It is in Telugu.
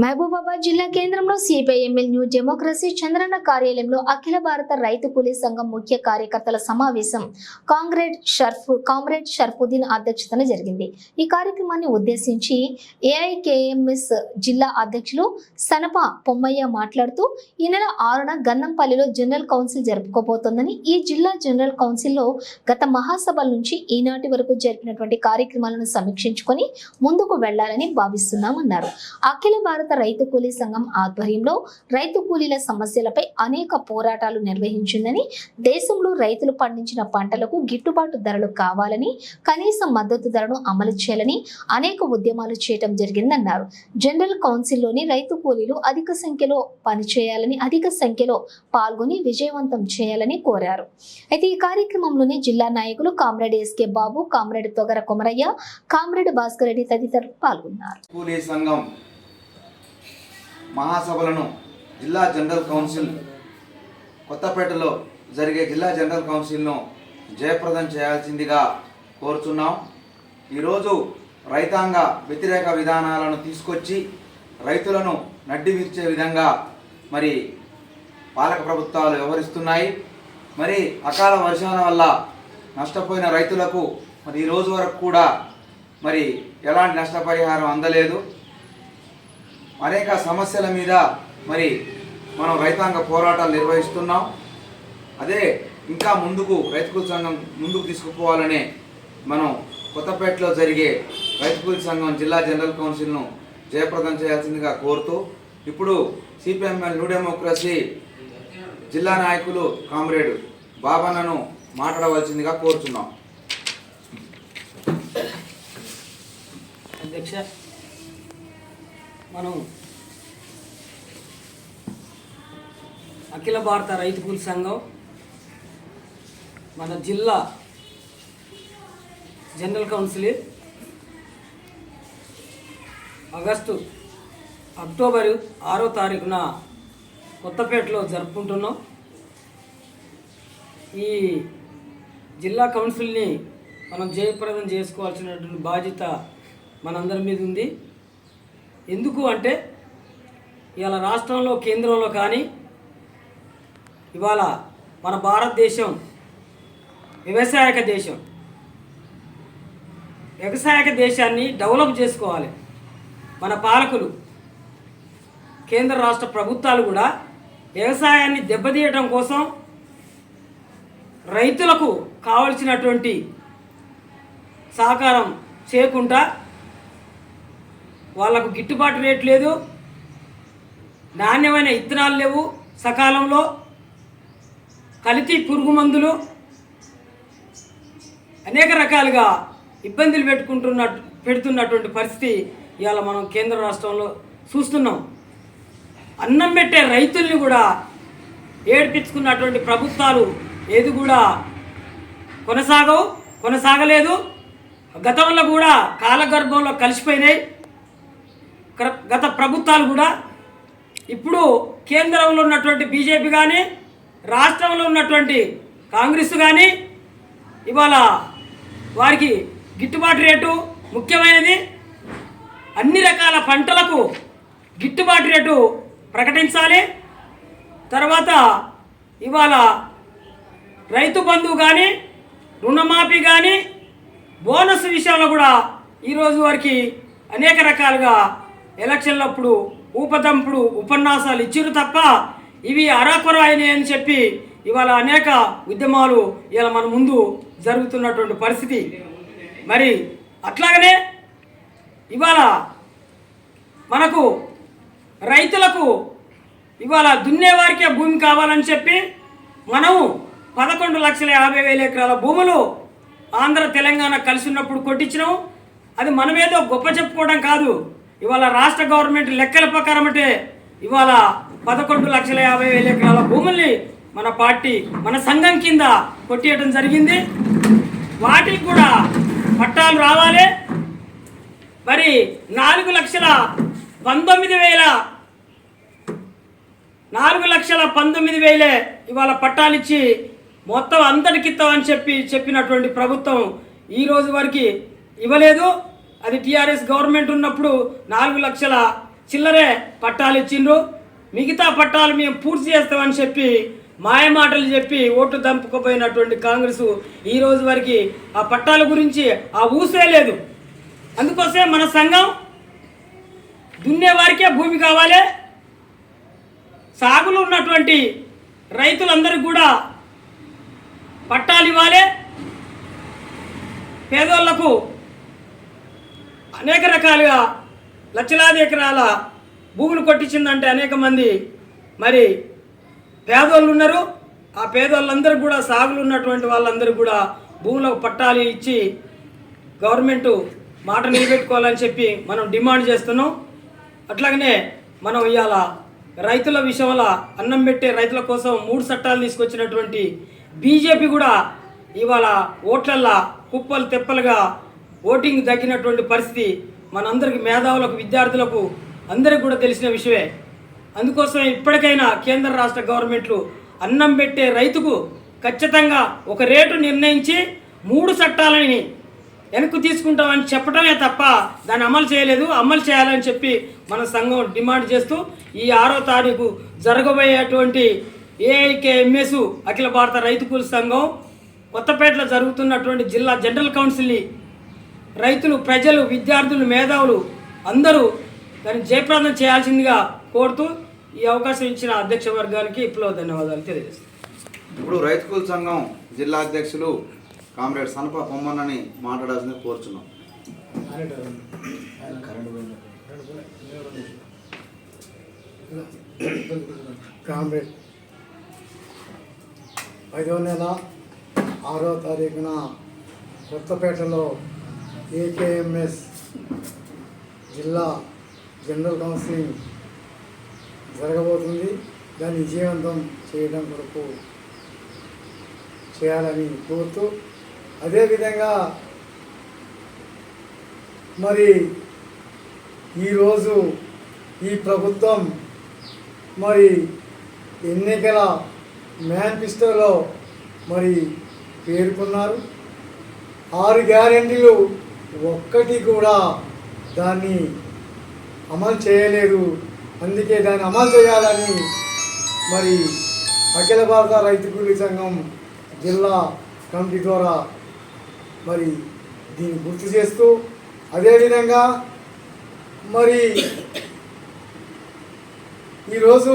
మహబూబాబాద్ జిల్లా కేంద్రంలో సిపిఐఎంఎల్ న్యూ డెమోక్రసీ చంద్రన్న కార్యాలయంలో అఖిల భారత రైతు కూలీ సంఘం ముఖ్య కార్యకర్తల సమావేశం. కాంగ్రెడ్ షర్ఫ్ కామ్రేడ్ షర్ఫుద్దీన్ అధ్యక్షతన జరిగింది. ఈ కార్యక్రమాన్ని ఉద్దేశించి ఏఐకేఎంఎస్ జిల్లా అధ్యక్షులు సనప పొమ్మయ్య మాట్లాడుతూ ఈ నెల ఆరున గన్నంపల్లిలో జనరల్ కౌన్సిల్ జరుపుకోబోతోందని ఈ జిల్లా జనరల్ కౌన్సిల్లో గత మహాసభల నుంచి ఈనాటి వరకు జరిపినటువంటి కార్యక్రమాలను సమీక్షించుకొని ముందుకు వెళ్ళాలని భావిస్తున్నామన్నారు. అఖిల భారత రైతు కూలీ సంఘం ఆధ్వర్యంలో రైతు కూలీల సమస్యలపై అనేక పోరాటాలు నిర్వహించిందని దేశంలో రైతులు పండించిన పంటలకు గిట్టుబాటు ధరలు కావాలని కనీస మద్దతు ధరను అమలు చేయాలని అనేక ఉద్యమాలు చేయటం జరిగిందన్నారు. జనరల్ కౌన్సిల్లోని రైతు కూలీలు అధిక సంఖ్యలో పనిచేయాలని అధిక సంఖ్యలో పాల్గొని విజయవంతం చేయాలని కోరారు. అయితే ఈ కార్యక్రమంలోని జిల్లా నాయకులు comrade S K Babu comrade Togara Komaraiah comrade Bhaskar Reddy తదితరులు పాల్గొన్నారు. కూలీ సంఘం మహాసభలను జిల్లా జనరల్ కౌన్సిల్ కొత్తపేటలో జరిగే జిల్లా జనరల్ కౌన్సిల్ను జయప్రదం చేయాల్సిందిగా కోరుచున్నాం. ఈరోజు రైతాంగ వ్యతిరేక విధానాలను తీసుకొచ్చి రైతులను నడ్డి విరిచే విధంగా మరి పాలక ప్రభుత్వాలు వ్యవహరిస్తున్నాయి. మరి అకాల వర్షాల వల్ల నష్టపోయిన రైతులకు మరి ఈ రోజు వరకు కూడా మరి ఎలాంటి నష్టపరిహారం అందలేదు. అనేక సమస్యల మీద మరి మనం రైతాంగ పోరాటాలు నిర్వహిస్తున్నాం. అదే ఇంకా ముందుకు రైతుకుల సంఘం ముందుకు తీసుకుపోవాలనే మనం కొత్తపేటలో జరిగే రైతుకుల సంఘం జిల్లా జనరల్ కౌన్సిల్ను జయప్రదం చేయాల్సిందిగా కోరుతూ ఇప్పుడు సిపిఎంఎల్ న్యూ డెమోక్రసీ జిల్లా నాయకులు కామ్రేడ్ బాబన్నను మాట్లాడవలసిందిగా కోరుతున్నాం అధ్యక్ష మనం అఖిల భారత రైతు కూలి సంఘం మన జిల్లా జనరల్ కౌన్సిల్ ఆగస్టు అక్టోబర్ ఆరో తారీఖున కొత్తపేటలో జరుపుకుంటున్నాం. ఈ జిల్లా కౌన్సిల్ని మనం జయప్రదం చేసుకోవాల్సినటువంటి బాధ్యత మనందరి మీద ఉంది. ఎందుకు అంటే ఇవాళ రాష్ట్రంలో కేంద్రంలో కానీ ఇవాళ మన భారతదేశం వ్యవసాయక దేశం. వ్యవసాయక దేశాన్ని డెవలప్ చేసుకోవాలి. మన పాలకులు కేంద్ర రాష్ట్ర ప్రభుత్వాలు కూడా వ్యవసాయాన్ని దెబ్బతీయటం కోసం రైతులకు కావలసినటువంటి సహకారం చేయకుండా వాళ్ళకు గిట్టుబాటు రేటు లేదు. నాణ్యమైన ఇత్తనాలు లేవు సకాలంలో. కల్తీ పురుగు మందులు. అనేక రకాలుగా ఇబ్బందులు పెట్టుకుంటున్న పెడుతున్నటువంటి పరిస్థితి ఇవాళ మనం కేంద్ర రాష్ట్రంలో చూస్తున్నాం. అన్నం పెట్టే రైతుల్ని కూడా ఏడిపించుకున్నటువంటి ప్రభుత్వాలు ఏది కూడా కొనసాగవు కొనసాగలేదు. గతంలో కూడా కాలగర్భంలో కలిసిపోయినాయి. గత ప్రభుత్వాలు కూడా ఇప్పుడు కేంద్రంలో ఉన్నటువంటి బీజేపీ కానీ రాష్ట్రంలో ఉన్నటువంటి కాంగ్రెస్ కానీ ఇవాళ వారికి గిట్టుబాటు రేటు ముఖ్యమైనది. అన్ని రకాల పంటలకు గిట్టుబాటు రేటు ప్రకటించాలి. తర్వాత ఇవాళ రైతు బంధువు కానీ రుణమాఫీ కానీ బోనస్ విషయంలో కూడా ఈరోజు వరకు అనేక రకాలుగా ఎలక్షన్లప్పుడు ఊపదంపుడు ఉపన్యాసాలు ఇచ్చారు తప్ప ఇవి అరాకొర అని చెప్పి ఇవాళ అనేక ఉద్యమాలు ఇలా మన ముందు జరుగుతున్నటువంటి పరిస్థితి. మరి అట్లాగనే ఇవాళ మనకు రైతులకు ఇవాళ దున్నేవారికే భూమి కావాలని చెప్పి మనము పదకొండు లక్షల యాభై వేల ఎకరాల భూములు ఆంధ్ర తెలంగాణ కలిసి ఉన్నప్పుడు కొట్టించినాం. అది మనమేదో గొప్ప చెప్పుకోవడం కాదు. ఇవాళ రాష్ట్ర గవర్నమెంట్ లెక్కల ప్రకారం అంటే ఇవాళ పదకొండు లక్షల యాభై వేల ఎకరాల భూముల్ని మన పార్టీ మన సంఘం కింద కొట్టేయడం జరిగింది. వాటికి కూడా పట్టాలు రావాలి. మరి నాలుగు లక్షల పంతొమ్మిది వేల నాలుగు లక్షల పంతొమ్మిది వేలే ఇవాళ పట్టాలు ఇచ్చి మొత్తం అందరికి ఇస్తామని చెప్పి చెప్పినటువంటి ప్రభుత్వం ఈ రోజు వరకు ఇవ్వలేదు. అది టీఆర్ఎస్ గవర్నమెంట్ ఉన్నప్పుడు నాలుగు లక్షల చిల్లరే పట్టాలు ఇచ్చిండ్రు. మిగతా పట్టాలు మేము పూర్తి చేస్తామని చెప్పి మాయమాటలు చెప్పి ఓట్లు దంపుకుపోయినటువంటి కాంగ్రెస్ ఈ రోజు వరకు ఆ పట్టాల గురించి ఆ ఊసే లేదు. అందుకోసమే మన సంఘం దున్నే వారికే భూమి కావాలి. సాగులో ఉన్నటువంటి రైతులందరికీ కూడా పట్టాలు ఇవ్వాలి. పేదోళ్ళకు అనేక రకాలుగా లక్షలాది ఎకరాల భూములు కొట్టించిందంటే అనేక మంది. మరి పేదోళ్ళు ఉన్నారు. ఆ పేదోళ్ళందరూ కూడా సాగులు ఉన్నటువంటి వాళ్ళందరూ కూడా భూములకు పట్టాలు ఇచ్చి గవర్నమెంట్ మాట నిలబెట్టుకోవాలని చెప్పి మనం డిమాండ్ చేస్తున్నాం. అట్లాగనే మనం ఇవాళ రైతుల విషయంలో అన్నం పెట్టే రైతుల కోసం మూడు చట్టాలు తీసుకొచ్చినటువంటి బీజేపీ కూడా ఇవాళ ఓట్లల్లా కుప్పలు తెప్పలుగా ఓటింగ్ తగ్గినటువంటి పరిస్థితి మనందరికి మేధావులకు విద్యార్థులకు అందరికి కూడా తెలిసిన విషయమే. అందుకోసం ఇప్పటికైనా కేంద్ర రాష్ట్ర గవర్నమెంట్లు అన్నం పెట్టే రైతుకు ఖచ్చితంగా ఒక రేటు నిర్ణయించి మూడు చట్టాలని వెనక్కు తీసుకుంటామని చెప్పడమే తప్ప దాన్ని అమలు చేయలేదు. అమలు చేయాలని చెప్పి మన సంఘం డిమాండ్ చేస్తూ ఈ ఆరో తారీఖు జరగబోయేటువంటి ఏఐకేఎంఎస్ అఖిల భారత రైతు కూలి సంఘం కొత్తపేటలో జరుగుతున్నటువంటి జిల్లా జనరల్ కౌన్సిల్ని రైతులు ప్రజలు విద్యార్థులు మేధావులు అందరూ దాన్ని జయప్రదం చేయాల్సిందిగా కోరుతూ ఈ అవకాశం ఇచ్చిన అధ్యక్ష వర్గానికి ఇప్పుడు ధన్యవాదాలు తెలియజేస్తాను ఇప్పుడు రైతు కూల్ సంఘం జిల్లా అధ్యక్షులు కామ్రేడ్ సనప పొమ్మన్నని మాట్లాడాల్సింది కోరుచున్నాం. కామ్రేడ్ ఐదవ నెల ఆరో తారీఖున కొత్తపేటలో ఏకేఎంఎస్ జిల్లా జనరల్ కౌన్సిలింగ్ జరగబోతుంది. దాన్ని విజయవంతం చేయడం కొరకు చేయాలని కోరుతూ అదేవిధంగా మరి ఈరోజు ఈ ప్రభుత్వం మరి ఎన్నికల మేనిఫెస్టోలో మరి పేర్కొన్నారు. ఆరు గ్యారెంటీలు ఒక్కటి కూడా దాన్ని అమలు చేయలేదు. అందుకే దాన్ని అమలు చేయాలని మరి అఖిల భారత రైతు కూలీ సంఘం జిల్లా కమిటీ ద్వారా మరి దీన్ని గుర్తు చేస్తూ అదేవిధంగా మరి ఈరోజు